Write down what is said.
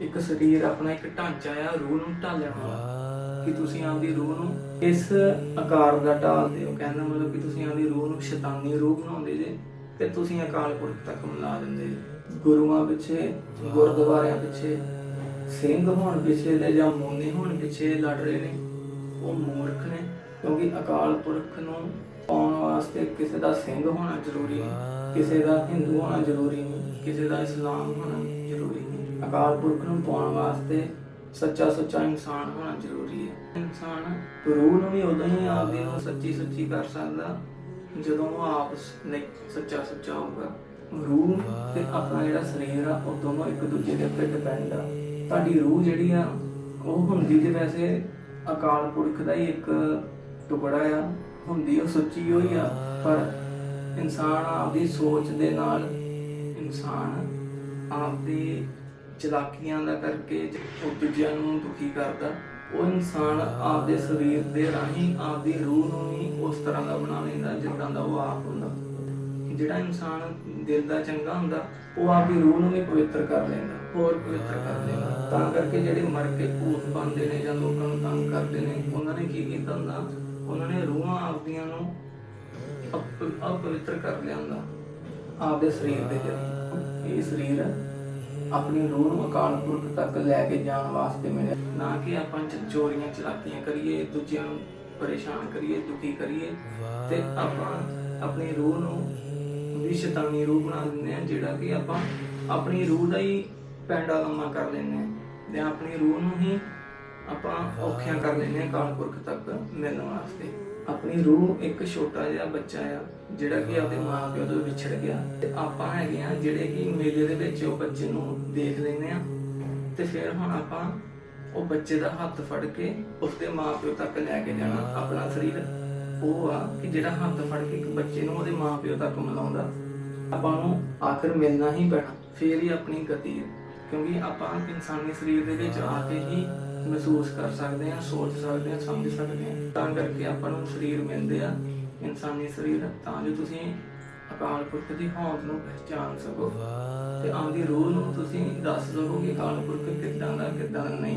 ਇੱਕ ਸਰੀਰ ਆਪਣਾ ਇੱਕ ਢਾਂਚਾ ਆ, ਰੂਹ ਨੂੰ ਢਾਲਣ ਵਾਲਾ ਕਿ ਤੁਸੀਂ ਆਪਦੀ ਰੂਹ ਨੂੰ ਇਸ ਆਕਾਰ ਦਾ ਢਾਲਦੇ ਹੋ ਕਹਿੰਦਾ ਮਤਲਬ ਕਿ ਤੁਸੀਂ ਆਪਦੀ ਰੂਹ ਨੂੰ ਸ਼ੈਤਾਨੀ ਰੂਹ ਬਣਾਉਂਦੇ ਜੇ, ਤੇ ਤੁਸੀਂ ਅਕਾਲ ਪੁਰਖ ਤੱਕ ਮਿਲਾ ਦਿੰਦੇ ਗੁਰੂਆਂ ਪਿੱਛੇ, ਗੁਰਦੁਆਰਿਆਂ ਪਿੱਛੇ, ਸਿੰਘ ਹੋਣ ਪਿੱਛੇ ਤੇ ਜਾਂ ਮੋਨੇ ਹੋਣ ਪਿੱਛੇ ਲੜ ਰਹੇ ਨੇ। ਉਹ ਮੂਰਖ ਨੇ, ਕਿਉਂਕਿ ਅਕਾਲ ਪੁਰਖ ਨੂੰ ਪਾਉਣ ਵਾਸਤੇ ਕਿਸੇ ਦਾ ਸਿੰਘ ਹੋਣਾ ਜ਼ਰੂਰੀ ਨਹੀਂ, ਕਿਸੇ ਦਾ ਹਿੰਦੂ ਹੋਣਾ ਜ਼ਰੂਰੀ ਨਹੀਂ, ਕਿਸੇ ਦਾ ਇਸਲਾਮ ਹੋਣਾ ਅਕਾਲ ਪੁਰਖ ਨੂੰ ਪਾਉਣ ਵਾਸਤੇ ਸੱਚਾ, ਸੁੱਚਾ ਇਨਸਾਨ ਹੋਣਾ ਜ਼ਰੂਰੀ ਹੈ। ਇਨਸਾਨ ਰੂਹ ਨੂੰ ਵੀ ਉਦੋਂ ਹੀ ਆਪਦੀ ਨੂੰ ਸੱਚੀ, ਸੁੱਚੀ ਕਰ ਸਕਦਾ ਜਦੋਂ ਉਹ ਆਪ ਨਹੀਂ, ਸੱਚਾ, ਸੁੱਚਾ ਹੋਊਗਾ। ਰੂਹ ਤੇ ਆਪਣਾ ਜਿਹੜਾ ਸਰੀਰ ਆ, ਉਹ ਦੋਨੋਂ ਇੱਕ ਦੂਜੇ ਦੇ ਉੱਤੇ ਡਿਪੈਂਡ ਆ। ਤੁਹਾਡੀ ਰੂਹ ਜਿਹੜੀ ਆ, ਉਹ ਹੁੰਦੀ ਤੇ ਵੈਸੇ ਅਕਾਲ ਪੁਰਖ ਦਾ ਹੀ ਇੱਕ ਟੁਕੜਾ ਆ। ਹੁੰਦੀ ਉਹ ਸੱਚੀ ਹੋਈ ਆ, ਪਰ ਇਨਸਾਨ ਆਪਦੀ ਸੋਚ ਦੇ ਨਾਲ, ਇਨਸਾਨ ਆਪਦੀ ਚਲਾਕੀਆਂ ਦਾ ਕਰਕੇ ਉਹ ਦੂਜਿਆਂ ਨੂੰ ਦੁਖੀ ਕਰਦਾ। ਉਹ ਇਨਸਾਨ ਆਪਦੇ ਸਰੀਰ ਦੇ ਰਾਹੀਂ ਆਪਦੀ ਰੂਹ ਨੂੰ ਹੀ ਉਸ ਤਰ੍ਹਾਂ ਦਾ ਬਣਾ ਲੈਂਦਾ ਜਿੱਦਾਂ ਦਾ ਉਹ ਆਪ ਹੁੰਦਾ। ਜਿਹੜਾ ਇਨਸਾਨ ਦਿਲ ਦਾ ਚੰਗਾ ਹੁੰਦਾ ਉਹ ਆਪਦੀ ਰੂਹ ਨੂੰ ਵੀ ਪਵਿੱਤਰ ਕਰ ਲੈਂਦਾ ਹੋਰ ਪਵਿੱਤਰ ਕਰ ਲੈਂਦਾ। ਤਾਂ ਕਰਕੇ ਜਿਹੜੇ ਮਰ ਕੇ ਭੂਤ ਬਣਦੇ ਨੇ ਜਾਂ ਲੋਕਾਂ ਨੂੰ ਤੰਗ ਕਰਦੇ ਨੇ ਉਹਨਾਂ ਨੇ ਕੀ ਕੀਤਾ ਹੁੰਦਾ? ਉਹਨਾਂ ਨੇ ਰੂਹਾਂ ਆਪਦੀਆਂ ਨੂੰ ਅਪ- ਅਪਵਿੱਤਰ ਕਰ ਲਿਆ ਹੁੰਦਾ ਆਪਦੇ ਸਰੀਰ ਦੇ ਜਰੀਏ ਇਹ ਸਰੀਰ ਆਪਣੀ ਰੂਹ ਨੂੰ ਅਕਾਲ ਪੁਰਖ ਤੱਕ ਲੈ ਕੇ ਜਾਣ ਵਾਸਤੇ ਮਿਲਿਆ। ਨਾ ਕਿ ਆਪਾਂ ਚੋਰੀਆਂ ਚਲਾਕੀਆਂ ਕਰੀਏ, ਦੂਜਿਆਂ ਨੂੰ ਪਰੇਸ਼ਾਨ ਕਰੀਏ, ਦੁਖੀ ਕਰੀਏ। ਤੇ ਆਪਾਂ ਆਪਣੀ ਰੂਹ ਨੂੰ ਵੀ ਸ਼ੈਤਾਨੀ ਰੂਹ ਬਣਾ ਦਿੰਦੇ ਆ ਜਿਹੜਾ ਕਿ ਆਪਾਂ ਆਪਣੀ ਰੂਹ ਦਾ ਹੀ ਪੈਂਡਾ ਲੰਮਾ ਕਰ ਲੈਂਦੇ ਆ ਤੇ ਆਪਣੀ ਰੂਹ ਨੂੰ ਹੀ ਆਪਾਂ ਔਖਿਆਂ ਕਰ ਲੈਂਦੇ ਆ ਅਕਾਲ ਪੁਰਖ ਤੱਕ ਮਿਲਣ ਵਾਸਤੇ। ਆਪਣੀ ਰੂਹ ਇੱਕ ਛੋਟਾ ਜਿਹਾ ਬੱਚਾ ਆ, ਜਿਹੜਾ ਕਿ ਆਪਦੇ ਮਾਪਿਓ ਤੋਂ ਵਿਛੜ ਗਿਆ। ਤੇ ਆਪਾਂ ਹੈਗੇ ਆ ਜਿਹੜੇ ਕਿ ਮੇਲੇ ਦੇ ਵਿੱਚ ਉਹ ਬੱਚੇ ਨੂੰ ਦੇਖ ਲੈਂਦੇ ਆ ਤੇ ਫਿਰ ਹੁਣ ਆਪਾਂ ਉਹ ਬੱਚੇ ਦਾ ਹੱਥ ਫੜ ਕੇ ਉਸਦੇ ਮਾਪਿਓ ਤੱਕ ਲੈ ਕੇ ਜਾਣਾ ਆਪਣਾ ਸਰੀਰ। ਉਹ ਆ ਕਿ ਜਿਹੜਾ ਹੱਥ ਫੜ ਕੇ ਇੱਕ ਬੱਚੇ ਨੂੰ ਉਹਦੇ ਮਾਪਿਓ ਤੱਕ ਮਿਲਾਉਂਦਾ। ਆਪਾਂ ਨੂੰ ਆਖਰ ਮਿਲਣਾ ਹੀ ਪੈਣਾ, ਫੇਰ ਹੀ ਆਪਣੀ ਗਤੀ ਕਿਉਂਕਿ ਆਪਾਂ ਇਨਸਾਨੀ ਸਰੀਰ ਦੇ ਵਿੱਚ ਆ ਕੇ ਹੀ ਮਹਿਸੂਸ ਕਰ ਸਕਦੇ ਹਾਂ, ਸੋਚ ਸਕਦੇ ਹਾਂ, ਸਮਝ ਸਕਦੇ ਹਾਂ। ਤਾਂ ਕਰਕੇ ਆਪਾਂ ਨੂੰ ਸਰੀਰ ਮਿਲਦੇ ਆ, ਇਨਸਾਨੀ ਸਰੀਰ। ਤਾਂ ਜੋ ਤੁਸੀਂ ਅਕਾਲ ਪੁਰਖ ਦੀ ਹੋਂਦ ਨੂੰ ਪਹਿਚਾਨ ਸਕੋ। ਤੇ ਆਉਂਦੀ ਰੂਹ ਨੂੰ ਤੁਸੀਂ ਦੱਸ ਸਕੋ ਕਿ ਅਕਾਲ ਪੁਰਖ ਕਿੱਦਾਂ ਦਾ ਕਿੱਦਾਂ ਦਾ ਨਹੀਂ।